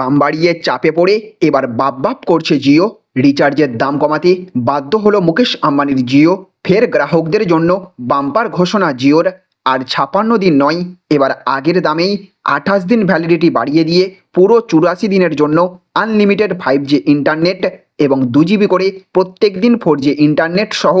দাম বাড়িয়ে চাপে পড়ে এবার বাপ বাপ করছে জিও। রিচার্জের দাম কমাতে বাধ্য হলো মুকেশ আম্বানির জিও। ফের গ্রাহকদের জন্য বাম্পার ঘোষণা জিওর। আর ছাপান্ন দিন নয়, এবার আগের দামেই আঠাশ দিন ভ্যালিডিটি বাড়িয়ে দিয়ে পুরো চুরাশি দিনের জন্য আনলিমিটেড ফাইভ জি ইন্টারনেট এবং দু জিবি করে প্রত্যেক দিন ফোর জি ইন্টারনেট সহ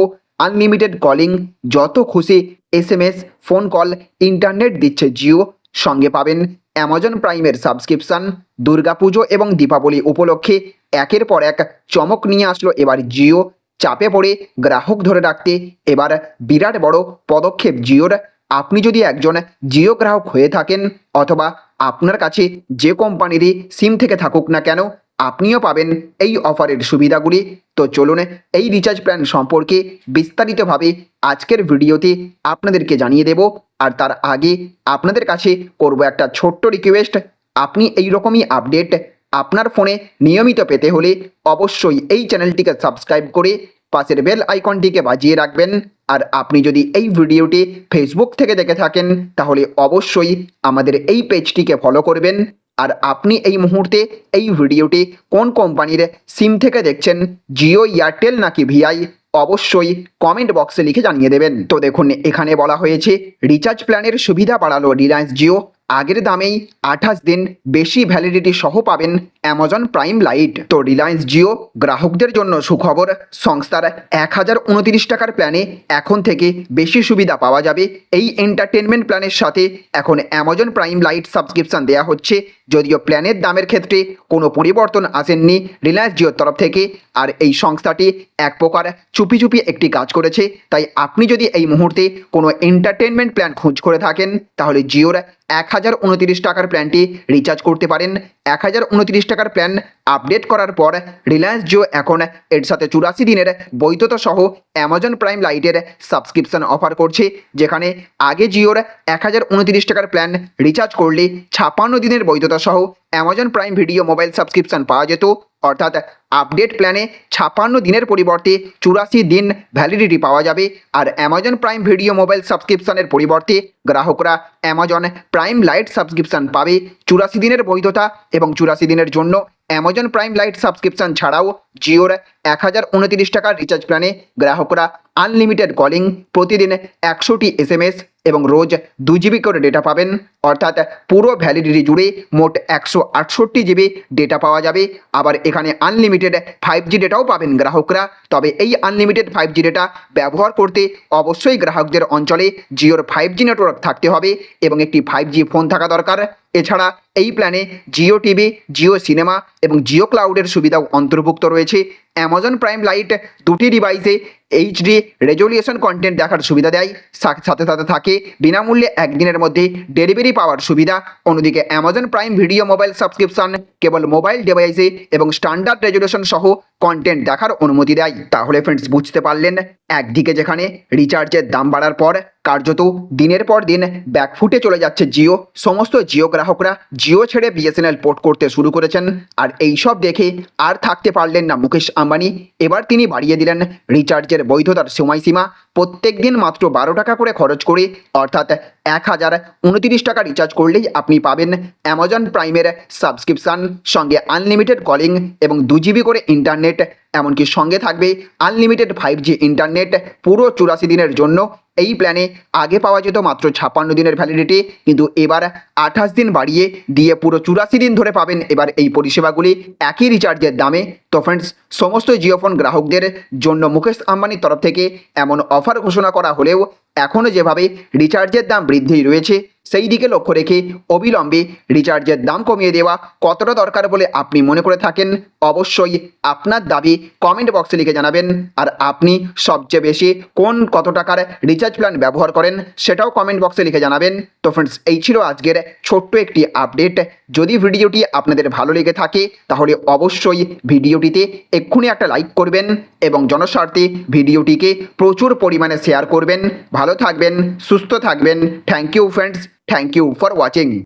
আনলিমিটেড কলিং যত খুশি S M S phone call internet দিচ্ছে জিও। সঙ্গে পাবেন অ্যামাজন প্রাইমের সাবস্ক্রিপশন দুর্গাপুজো এবং দীপাবলি উপলক্ষে একের পর এক চমক নিয়ে আসলো এবার জিও। চাপে পড়ে গ্রাহক ধরে রাখতে এবার বিরাট বড় পদক্ষেপ জিওর। আপনি যদি একজন জিও গ্রাহক হয়ে থাকেন অথবা আপনার কাছে যে কোম্পানিরই সিম থেকে থাকুক না কেন, আপনিও পাবেন এই অফারের সুবিধাগুলি। তো চলুন এই রিচার্জ প্ল্যান সম্পর্কে বিস্তারিতভাবে আজকের ভিডিওতে আপনাদেরকে জানিয়ে দেব। আর তার আগে আপনাদের কাছে করব একটা ছোট্ট রিকোয়েস্ট আপনি এই রকমই আপডেট আপনার ফোনে নিয়মিত পেতে হলে অবশ্যই এই চ্যানেলটিকে সাবস্ক্রাইব করে পাশের বেল আইকনটিকে বাজিয়ে রাখবেন। আর আপনি যদি এই ভিডিওটি ফেসবুক থেকে দেখে থাকেন, তাহলে অবশ্যই আমাদের এই পেজটিকে ফলো করবেন। আর আপনি এই মুহূর্তে এই ভিডিওটি কোন কোম্পানির সিম থেকে দেখছেন? জিও, এয়ারটেল নাকি ভিআই? অবশ্যই কমেন্ট বক্সে লিখে জানিয়ে দেবেন। তো দেখুন, এখানে বলা হয়েছে, রিচার্জ প্ল্যানের সুবিধা বাড়ালো রিলায়েন্স জিও। আগের দামেই আঠাশ দিন বেশি ভ্যালিডিটি সহ পাবেন অ্যামাজন প্রাইম লাইট তো রিলায়েন্স জিও গ্রাহকদের জন্য সুখবর, সংস্থার এক হাজার উনতিরিশ টাকার প্ল্যানে এখন থেকে বেশি সুবিধা পাওয়া যাবে। এই এন্টারটেনমেন্ট প্ল্যানের সাথে এখন অ্যামাজন প্রাইম লাইট সাবস্ক্রিপশন দেওয়া হচ্ছে। যদিও প্ল্যানের দামের ক্ষেত্রে কোনো পরিবর্তন আসেননি রিলায়েন্স জিওর তরফ থেকে। আর এই সংস্থাটি এক প্রকার চুপি চুপি একটি কাজ করেছে। তাই আপনি যদি এই মুহূর্তে কোনো এন্টারটেনমেন্ট প্ল্যান খোঁজ করে থাকেন, তাহলে জিওর এক হাজার উনতিরিশ টাকার প্ল্যানটি রিচার্জ করতে পারেন। এক হাজার উনতিরিশ টাকার প্ল্যান আপডেট করার পর রিলায়েন্স জিও এখন এর সাথে চুরাশি দিনের বৈধতা সহ অ্যামাজন প্রাইম লাইটের সাবস্ক্রিপশন অফার করছে, যেখানে আগে জিওর এক হাজার টাকার প্ল্যান রিচার্জ করলে ছাপ্পান্ন দিনের বৈধতা সহ Amazon prime video mobile subscription পাওয়া যেত, অর্থাৎ আপডেট প্ল্যানে ছাপান্ন দিনের পরিবর্তে চুরাশি দিন ভ্যালিডিটি পাওয়া যাবে। আর অ্যামাজন প্রাইম ভিডিও মোবাইল সাবস্ক্রিপশানের পরিবর্তে গ্রাহকরা অ্যামাজন প্রাইম লাইট সাবস্ক্রিপশন পাবে চুরাশি দিনের বৈধতা এবং চুরাশি দিনের জন্য অ্যামাজন প্রাইম লাইট সাবস্ক্রিপশন ছাড়াও জিওর এক হাজার উনতিরিশ টাকার রিচার্জ প্ল্যানে গ্রাহকরা আনলিমিটেড কলিং প্রতিদিন একশোটি এস এম এস এবং রোজ দু জিবি করে ডেটা পাবেন। অর্থাৎ পুরো ভ্যালিডিটি জুড়ে মোট একশো আটষট্টি জিবি ডেটা পাওয়া যাবে। আবার এখানে আনলিমিটেড ফাইভ জি ডেটাও পাবেন গ্রাহকরা। তবে এই আনলিমিটেড ফাইভ জি ডেটা ব্যবহার করতে অবশ্যই গ্রাহকদের অঞ্চলে জিওর ফাইভ জি নেটওয়ার্ক থাকতে হবে এবং একটি ফাইভ জি ফোন থাকা দরকার। এছাড়া এই প্ল্যানে জিও টিভি, জিও সিনেমা এবং জিও ক্লাউডের সুবিধাও অন্তর্ভুক্ত রয়েছে। অ্যামাজন প্রাইম লাইট দুটি ডিভাইসে এইচডি রেজলিউশন কন্টেন্ট দেখার সুবিধা দেয়। সাথে সাথে থাকে বিনামূল্যে একদিনের মধ্যে ডেলিভারি পাওয়ার সুবিধা। অন্যদিকে Amazon prime video mobile subscription কেবল মোবাইল ডিভাইসে এবং স্ট্যান্ডার্ড রেজলিউশন সহ কন্টেন্ট দেখার অনুমতি দেয়। তাহলে ফ্রেন্ডস বুঝতে পারলেন একদিকে যেখানে রিচার্জের দাম বাড়ার পর কার্যত দিনের পর দিন ব্যাকফুটে চলে যাচ্ছে জিও সমস্ত জিও গ্রাহকরা জিও ছেড়ে বিএসএনএল পোর্ট করতে শুরু করেছেন। আর এই সব দেখে আর থাকতে পারলেন না মুকেশ আম্বানি। এবার তিনি বাড়িয়ে দিলেন রিচার্জের বৈধতার সময়সীমা প্রত্যেক দিন মাত্র বারো টাকা করে খরচ করে, অর্থাৎ এক হাজার উনতিরিশ টাকা রিচার্জ করলেই আপনি পাবেন অ্যামাজন প্রাইমের সাবস্ক্রিপশান সঙ্গে আনলিমিটেড কলিং এবং দু জিবি করে ইন্টারনেট এমনকি সঙ্গে থাকবে আনলিমিটেড ফাইভ জি ইন্টারনেট পুরো চুরাশি দিনের জন্য এই প্ল্যানে আগে পাওয়া যেত মাত্র ছাপ্পান্ন দিনের ভ্যালিডিটি কিন্তু এবার আঠাশ দিন বাড়িয়ে দিয়ে পুরো চুরাশি দিন ধরে পাবেন এবার এই পরিষেবাগুলি একই রিচার্জের দামে। তো ফ্রেন্ডস সমস্ত জিওফোন গ্রাহকদের জন্য মুকেশ আম্বানির তরফ থেকে এমন অফার ঘোষণা করা হলেও এখনও যেভাবে রিচার্জের দাম বৃদ্ধি রয়েছে, সেই দিকে লক্ষ্য রেখে অবিলম্বে রিচার্জের দাম কমিয়ে দেওয়া কতটা দরকার বলে আপনি মনে করে থাকেন? অবশ্যই আপনার দাবি কমেন্ট বক্সে লিখে জানাবেন। আর আপনি সবচেয়ে বেশি কোন কত টাকার রিচার্জ প্ল্যান ব্যবহার করেন, সেটাও কমেন্ট বক্সে লিখে জানাবেন। তো ফ্রেন্ডস এই ছিল আজকের ছোট্ট একটি আপডেট যদি ভিডিওটি আপনাদের ভালো লেগে থাকে, তাহলে অবশ্যই ভিডিওটিতে এক্ষুনি একটা লাইক করবেন এবং জনস্বার্থে ভিডিওটিকে প্রচুর পরিমাণে শেয়ার করবেন। ভালো থাকবেন সুস্থ থাকবেন thank you friends thank you for watching